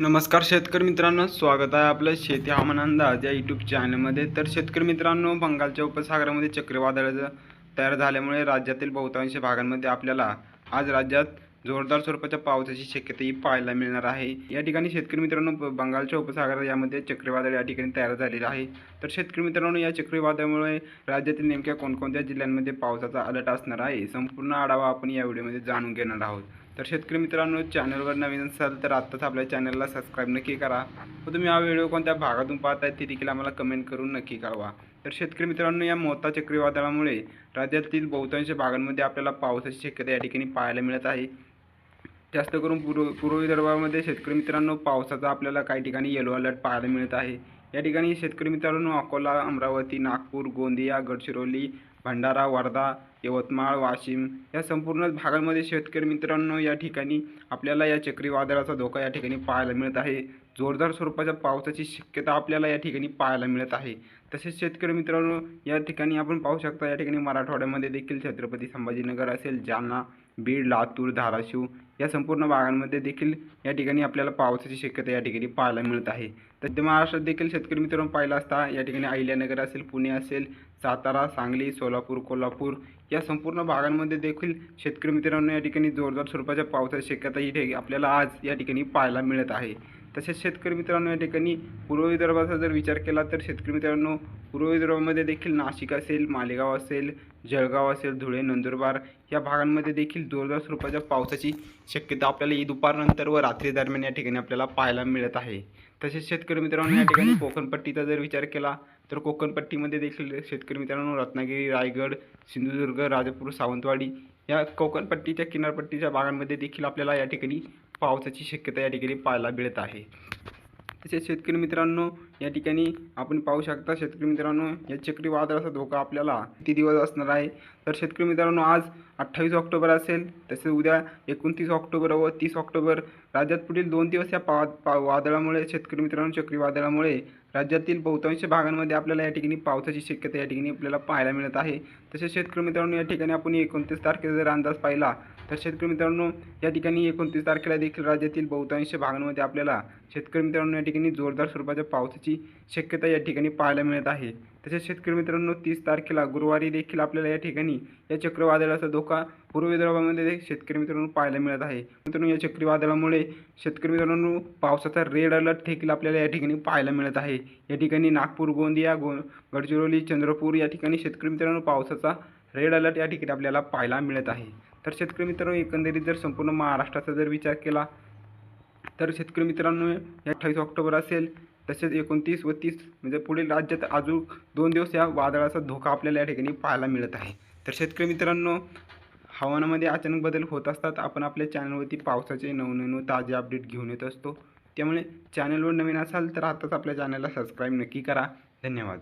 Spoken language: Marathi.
नमस्कार शेतकरी मित्रांनो स्वागत आहे आपलं शेती हवामान अंदाज या यूट्यूब चॅनलमध्ये तर शेतकरी मित्रांनो बंगालच्या उपसागरामध्ये चक्रीवादळ तयार झाल्यामुळे राज्यातील बहुतांश भागांमध्ये आपल्याला आज राज्यात जोरदार स्वरूपाच्या पावसाची शक्यताही पाहायला मिळणार आहे. या ठिकाणी शेतकरी मित्रांनो बंगालच्या उपसागरात यामध्ये चक्रीवादळ या ठिकाणी तयार झालेलं आहे. तर शेतकरी मित्रांनो या चक्रीवादळामुळे राज्यातील नेमक्या कोणकोणत्या जिल्ह्यांमध्ये पावसाचा अलर्ट असणार आहे संपूर्ण आढावा आपण या व्हिडिओमध्ये जाणून घेणार आहोत. तर शेतकरी मित्रांनो चॅनलवर नवीन असाल तर आत्ताच आपल्या चॅनलला सबस्क्राईब नक्की करा. व तुम्ही हा व्हिडिओ कोणत्या भागातून पाहताय ते देखील आम्हाला कमेंट करून नक्की कळवा. तर शेतकरी मित्रांनो या मोता चक्रीवादळामुळे राज्यातील बहुतांश भागांमध्ये आपल्याला पावसाची शक्यता या ठिकाणी पाहायला मिळत आहे. जास्त करून पूर्व पूर्व विदर्भामध्ये शेतकरी मित्रांनो पावसाचा आपल्याला काही ठिकाणी येलो अलर्ट पाहायला मिळत आहे. या ठिकाणी शेतकरी मित्रांनो अकोला अमरावती नागपूर गोंदिया गडचिरोली भंडारा वर्धा यवतमाळ वाशिम या संपूर्ण भागांमध्ये शेतकरी मित्रांनो या ठिकाणी आपल्याला या चक्रीवादळाचा धोका या ठिकाणी पाहायला मिळत आहे. जोरदार स्वरूपाच्या पावसाची शक्यता आपल्याला या ठिकाणी पाहायला मिळत आहे. तसेच शेतकरी मित्रांनो या ठिकाणी आपण पाहू शकता या ठिकाणी मराठवाड्यामध्ये देखील छत्रपती संभाजीनगर असेल जालना बीड लातूर धाराशिव या संपूर्ण भागांमध्ये देखील या ठिकाणी आपल्याला पावसाची शक्यता या ठिकाणी पाहायला मिळत आहे. तर महाराष्ट्रात देखील शेतकरी मित्रांनो पाहिलं असता या ठिकाणी अहिल्यानगर असेल पुणे असेल सातारा सांगली सोलापूर कोल्हापूर या संपूर्ण भागांमध्ये देखील शेतकरी मित्रांनो या ठिकाणी जोरदार स्वरूपाच्या पावसाची शक्यता ही आपल्याला आज या ठिकाणी पाहायला मिळत आहे. तसेच शेतकरी मित्रांनो या ठिकाणी पूर्व विदर्भाचा जर विचार केला तर शेतकरी मित्रांनो पूर्व विदर्भामध्ये देखील नाशिक असेल मालेगाव असेल जळगाव असेल धुळे नंदुरबार या भागांमध्ये देखील जोरदार स्वरूपाच्या पावसाची शक्यता आपल्याला ही दुपारनंतर व रात्री दरम्यान या ठिकाणी आपल्याला पाहायला मिळत आहे. तसेच शेतकरी मित्रांनो या ठिकाणी कोकणपट्टीचा जर विचार केला तर कोकणपट्टीमध्ये देखील शेतकरी मित्रांनो रत्नागिरी रायगड सिंधुदुर्ग राजापूर सावंतवाडी या कोकणपट्टीच्या किनारपट्टीच्या भागांमध्ये देखील आपल्याला या ठिकाणी पावसाची शक्यता या ठिकाणी पाहायला मिळत आहे. तसेच शेतकरी मित्रांनो या ठिकाणी आपण पाहू शकता शेतकरी मित्रांनो या चक्रीवादळाचा धोका आपल्याला किती दिवस असणार आहे? तर शेतकरी मित्रांनो आज अठ्ठावीस ऑक्टोबर असेल तसेच उद्या एकोणतीस ऑक्टोबर व तीस ऑक्टोबर राज्यात पुढील दोन दिवस या पा पा वादळामुळे शेतकरी मित्रांनो चक्रीवादळामुळे राज्यातील बहुतांश भागांमध्ये आपल्याला या ठिकाणी पावसाची शक्यता या ठिकाणी आपल्याला पाहायला मिळत आहे. तसेच शेतकरी मित्रांनो या ठिकाणी आपण एकोणतीस तारखेचा जर अंदाज पाहिला तर शेतकरी मित्रांनो या ठिकाणी एकोणतीस तारखेला देखील राज्यातील बहुतांश भागांमध्ये आपल्याला शेतकरी मित्रांनो या ठिकाणी जोरदार स्वरूपाच्या पावसाची शक्यता या ठिकाणी पाहायला मिळत आहे. तसेच शेतकरी मित्रांनो तीस तारखेला गुरुवारी देखील आपल्याला या ठिकाणी या चक्रीवादळाचा धोका पूर्व विदर्भामध्ये शेतकरी मित्रांनो पाहायला मिळत आहे. मित्रांनो या चक्रीवादळामुळे शेतकरी मित्रांनो पावसाचा रेड अलर्ट देखील आपल्याला या ठिकाणी पाहायला मिळत आहे. या ठिकाणी नागपूर गोंदिया गो गडचिरोली चंद्रपूर या ठिकाणी शेतकरी मित्रांनो पावसाचा रेड अलर्ट या ठिकाणी आपल्याला पाहायला मिळत आहे. तर शेतकरी मित्रांनो एकंदरीत जर संपूर्ण महाराष्ट्राचा जर विचार केला तर शेतकरी मित्रांनो अठ्ठावीस ऑक्टोबर असेल तसेच एकोणतीस व तीस म्हणजे पुढील राज्यात अजून दोन दिवस या वादळाचा धोका आपल्याला या ठिकाणी पाहायला मिळत आहे. तर शेतकरी मित्रांनो हवामानामध्ये अचानक बदल होत असतात. आपण आपल्या चॅनलवरती पावसाचे नवनवीन ताजे अपडेट घेऊन येत असतो. त्यामुळे चॅनलवर नवीन असाल तर आताच आपल्या चॅनलला सबस्क्राईब नक्की करा. धन्यवाद.